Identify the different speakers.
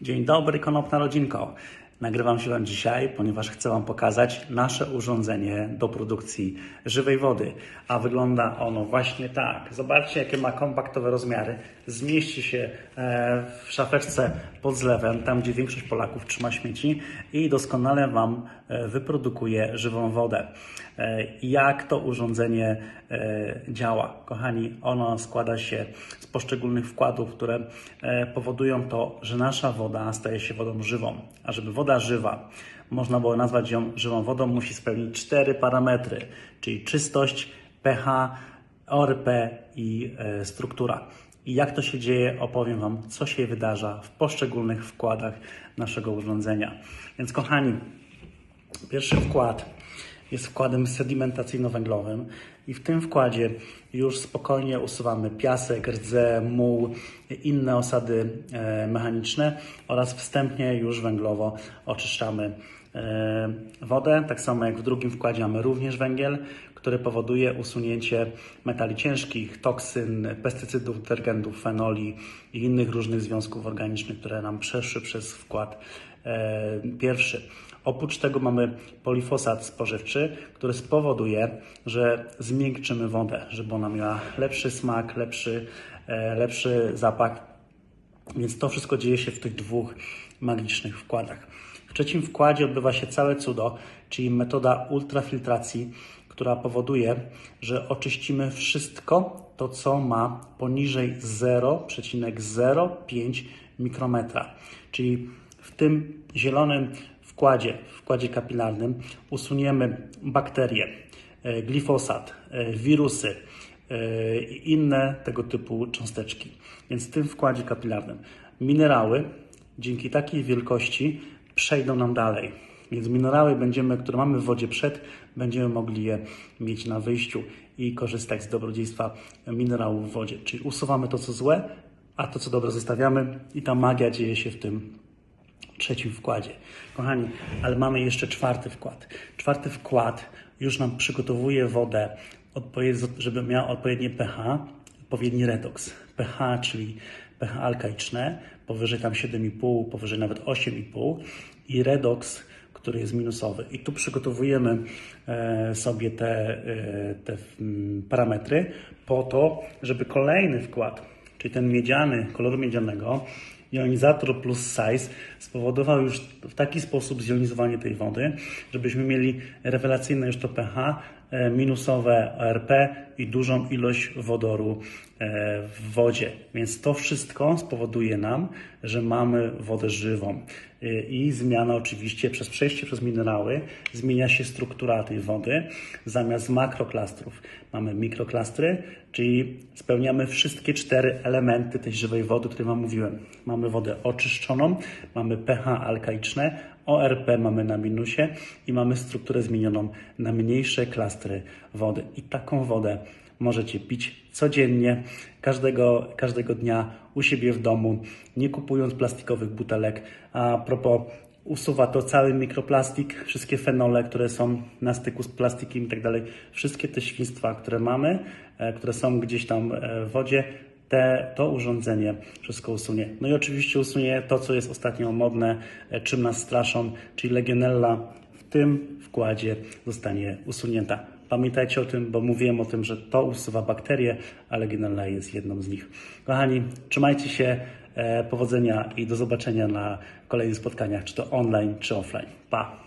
Speaker 1: Dzień dobry, konopna rodzinko. Nagrywam się Wam dzisiaj, ponieważ chcę Wam pokazać nasze urządzenie do produkcji żywej wody. A wygląda ono właśnie tak. Zobaczcie, jakie ma kompaktowe rozmiary. Zmieści się e, w szafeczce pod zlewem, tam gdzie większość Polaków trzyma śmieci i doskonale Wam e, wyprodukuje żywą wodę. E, Jak to urządzenie działa? Kochani, ono składa się z poszczególnych wkładów, które powodują to, że nasza woda staje się wodą żywą. A żeby woda żywa, można było nazwać ją żywą wodą, musi spełnić cztery parametry, czyli czystość, pH, ORP i e, struktura. I jak to się dzieje, opowiem Wam, co się wydarza w poszczególnych wkładach naszego urządzenia. Więc kochani, Pierwszy wkład jest wkładem sedimentacyjno-węglowym i w tym wkładzie już spokojnie usuwamy piasek, rdzę, muł, inne osady e, mechaniczne oraz wstępnie już węglowo oczyszczamy e, wodę. Tak samo jak w drugim wkładzie mamy również węgiel, który powoduje usunięcie metali ciężkich, toksyn, pestycydów, detergentów, fenoli i innych różnych związków organicznych, które nam przeszły przez wkład e, pierwszy. Oprócz tego mamy polifosat spożywczy, który spowoduje, że zmiękczymy wodę, żeby ona miała lepszy smak, lepszy, e, lepszy zapach. Więc to wszystko dzieje się w tych dwóch magicznych wkładach. W trzecim wkładzie odbywa się całe cudo, czyli metoda ultrafiltracji, która powoduje, że oczyścimy wszystko to, co ma poniżej 0,05 mikrometra. Czyli w tym zielonym wkładzie, wkładzie kapilarnym usuniemy bakterie, e, glifosat, e, wirusy e, i inne tego typu cząsteczki. Więc w tym wkładzie kapilarnym minerały dzięki takiej wielkości przejdą nam dalej. Więc minerały będziemy, które mamy w wodzie przed, będziemy mogli je mieć na wyjściu i korzystać z dobrodziejstwa minerałów w wodzie. Czyli usuwamy to, co złe, a to, co dobre, zostawiamy i ta magia dzieje się w tym trzecim wkładzie. Kochani, ale mamy jeszcze czwarty wkład. Czwarty wkład już nam przygotowuje wodę, żeby miała odpowiednie pH, odpowiedni redoks. pH, czyli pH alkaiczne, powyżej tam 7,5, powyżej nawet 8,5 i redoks, który jest minusowy. I tu przygotowujemy e, sobie te, e, te mm, parametry po to, żeby kolejny wkład, czyli ten miedziany, koloru miedzianego, jonizator plus size spowodował już w taki sposób zjonizowanie tej wody, żebyśmy mieli rewelacyjne już to pH, minusowe ORP i dużą ilość wodoru e, w wodzie. Więc to wszystko spowoduje nam, że mamy wodę żywą. E, I zmiana oczywiście przez przejście przez minerały zmienia się struktura tej wody. Zamiast makroklastrów mamy mikroklastry, czyli spełniamy wszystkie cztery elementy tej żywej wody, o której Wam mówiłem. Mamy wodę oczyszczoną, mamy pH alkaiczne, ORP mamy na minusie i mamy strukturę zmienioną na mniejsze klastry wody. I taką wodę możecie pić codziennie, każdego, każdego dnia u siebie w domu, nie kupując plastikowych butelek. A propos, usuwa to cały mikroplastik, wszystkie fenole, które są na styku z plastikiem i tak dalej, wszystkie te świństwa, które mamy, e, które są gdzieś tam e, w wodzie, te, to urządzenie wszystko usunie. No i oczywiście usunie to, co jest ostatnio modne, e, czym nas straszą, czyli legionella w tym wkładzie zostanie usunięta. Pamiętajcie o tym, bo mówiłem o tym, że to usuwa bakterie, a legionella jest jedną z nich. Kochani, trzymajcie się, e, powodzenia i do zobaczenia na kolejnych spotkaniach, czy to online, czy offline. Pa!